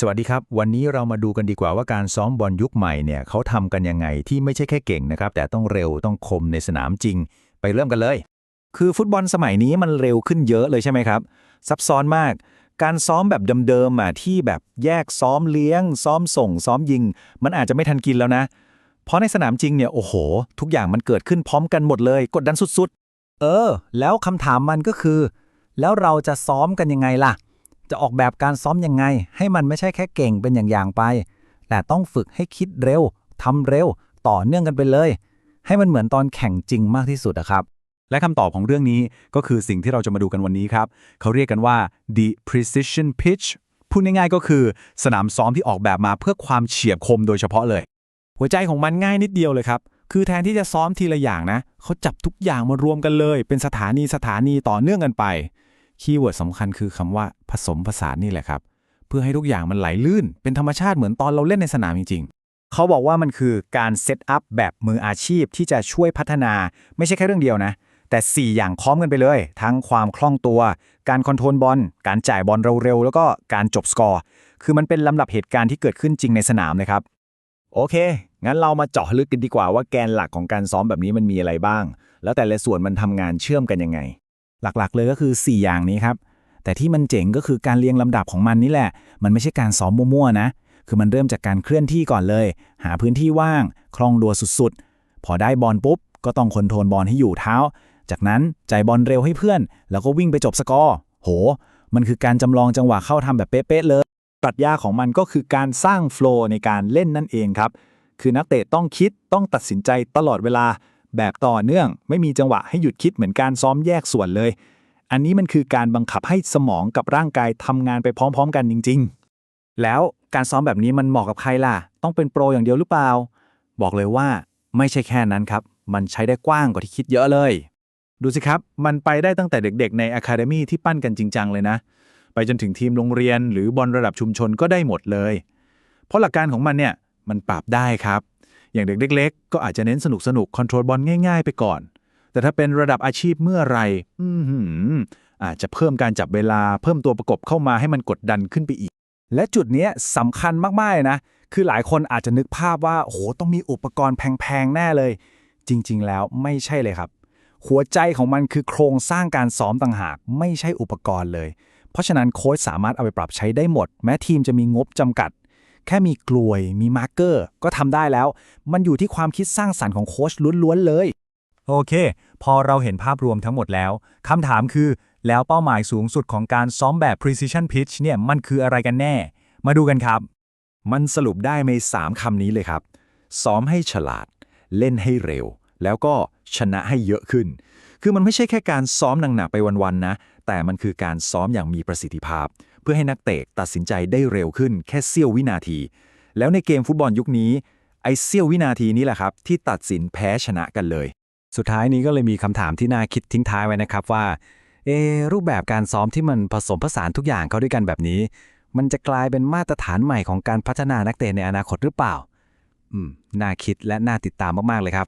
สวัสดีครับ วันนี้เรามาดูกันดีกว่าว่าการซ้อมบอลยุคใหม่เนี่ยเขาทำกันยังไงที่ไม่ใช่แค่เก่งนะครับ แต่ต้องเร็วต้องคมในสนามจริง ไปเริ่มกันเลย คือฟุตบอลสมัยนี้มันเร็วขึ้นเยอะเลยใช่ไหมครับ ซับซ้อนมาก การซ้อมแบบเดิมๆอะที่แบบแยกซ้อมเลี้ยง ซ้อมส่ง ซ้อมยิง มันอาจจะไม่ทันกินแล้วนะ เพราะในสนามจริงเนี่ยโอ้โห ทุกอย่างมันเกิดขึ้นพร้อมกันหมดเลย กดดันสุดๆ เออ แล้วคำถามมันก็คือ แล้วเราจะซ้อมกันยังไงล่ะ จะออกแบบการซ้อมยังไง ให้มันไม่ใช่แค่เก่งเป็นอย่างๆไป แต่ต้องฝึกให้คิดเร็วทำเร็ว ต่อเนื่องกันไปเลย ให้มันเหมือนตอนแข่งจริงมากที่สุดอะครับ และคำตอบของเรื่องนี้ก็คือสิ่งที่เราจะมาดูกันวันนี้ครับ เขาเรียกกันว่า the precision pitch พูดง่ายๆก็คือ สนามซ้อมที่ออกแบบมาเพื่อความเฉียบคมโดยเฉพาะเลย หัวใจของมันง่ายนิดเดียวเลยครับ คือแทนที่จะซ้อมทีละอย่างนะ เขาจับทุกอย่างมารวมกันเลย เป็นสถานีสถานีต่อเนื่องกันไป คีย์เวิร์ดสำคัญคือคำว่าผสมผสานนี่แหละครับ เพื่อให้ทุกอย่างมันไหลลื่น เป็นธรรมชาติเหมือนตอนเราเล่นในสนามจริงๆ เขาบอกว่ามันคือการเซตอัพแบบมืออาชีพที่จะช่วยพัฒนา ไม่ใช่แค่เรื่องเดียวนะ แต่ 4 อย่างพร้อมกันไปเลย ทั้งความคล่องตัว การคอนโทรลบอล การจ่ายบอลเร็วๆ แล้วก็การจบสกอร์ คือมันเป็นลำดับเหตุการณ์ที่เกิดขึ้นจริงในสนามเลยครับ โอเค งั้นเรามาเจาะลึกกันดีกว่าว่าแกนหลักของการซ้อมแบบนี้มันมีอะไรบ้าง แล้วแต่ละส่วนมันทำงานเชื่อมกันยังไง หลักๆ เลยก็คือ 4 อย่างนี้ครับ แต่ที่มันเจ๋งก็คือการเรียงลำดับของมันนี่แหละ มันไม่ใช่การซ้อมมั่วๆนะ คือมันเริ่มจากการเคลื่อนที่ก่อนเลย หาพื้นที่ว่าง คล่องตัวสุดๆ พอได้บอลปุ๊บ ก็ต้องคอนโทรลบอลให้อยู่เท้า จากนั้นจ่ายบอลเร็วให้เพื่อน แล้วก็วิ่งไปจบสกอร์ โห มันคือการจำลองจังหวะเข้าทำแบบเป๊ะๆเลย ปรัชญาของมันก็คือการสร้างโฟล์ในการเล่นนั่นเองครับ คือนักเตะต้องคิด ต้องตัดสินใจตลอดเวลา แบบต่อเนื่อง ไม่มีจังหวะให้หยุดคิดเหมือนการซ้อมแยกส่วนเลย อันนี้มันคือการบังคับให้สมองกับร่างกายทำงานไปพร้อม ๆ กันจริง ๆ แล้วการซ้อมแบบนี้มันเหมาะกับใครล่ะ ต้องเป็นโปรอย่างเดียวหรือเปล่า บอกเลยว่าไม่ใช่แค่นั้นครับ มันใช้ได้กว้างกว่าที่คิดเยอะเลย ดูสิครับ มันไปได้ตั้งแต่เด็กๆ ในอะคาเดมีที่ปั้นกันจริงจังเลยนะ ไปจนถึงทีมโรงเรียน หรือบอลระดับชุมชนก็ได้หมดเลย เพราะหลักการของมันเนี่ยมันปรับได้ครับ อย่างเด็กเล็กๆ ก็อาจจะเน้นสนุกสนุกคอนโทรลบอลง่ายๆ ไปก่อน แต่ถ้าเป็นระดับอาชีพเมื่อไรอือหืออาจจะเพิ่มการจับเวลาเพิ่มตัวประกบเข้ามาให้มันกดดันขึ้นไปอีก และจุดนี้สำคัญมากๆนะ คือหลายคนอาจจะนึกภาพว่าโอ้โหต้องมีอุปกรณ์แพงๆ แน่เลย จริง ๆ แล้วไม่ใช่เลยครับ หัวใจของมันคือโครงสร้างการซ้อมต่างหาก ไม่ใช่อุปกรณ์เลย เพราะฉะนั้นโค้ชสามารถเอาไปปรับใช้ได้หมด แม้ทีมจะมีงบจำกัด แค่มีกลวยมีมาร์กเกอร์ ก็ทำได้แล้ว มันอยู่ที่ความคิดสร้างสรรค์ของโค้ชล้วนๆเลย โอเค พอเราเห็นภาพรวมทั้งหมดแล้วคำถามคือ แล้วเป้าหมายสูงสุดของการซ้อมแบบ precision pitch เนี่ยมันคืออะไรกันแน่ มาดูกันครับ มันสรุปได้ใน3คำนี้เลยครับ ซ้อมให้ฉลาด เล่นให้เร็ว แล้วก็ชนะให้เยอะขึ้น คือมันไม่ใช่แค่การซ้อมหนักๆไปวันๆนะ แต่มันคือการซ้อมอย่างมีประสิทธิภาพ เพื่อให้นักเตะตัดสินใจได้เร็วขึ้นแค่เสี้ยววินาที แล้วในเกมฟุตบอลยุคนี้ไอเสี้ยววินาทีนี้แหละครับ ที่ตัดสินแพ้ชนะกันเลย สุดท้ายนี้ก็เลยมีคำถามที่น่าคิดทิ้งท้ายไว้นะครับว่าเอรูปแบบการซ้อมที่มันผสมผสานทุกอย่างเข้าด้วยกันแบบนี้ มันจะกลายเป็นมาตรฐานใหม่ของการพัฒนานักเตะในอนาคตหรือเปล่า อืม น่าคิดและน่าติดตามมาก ๆ เลยครับ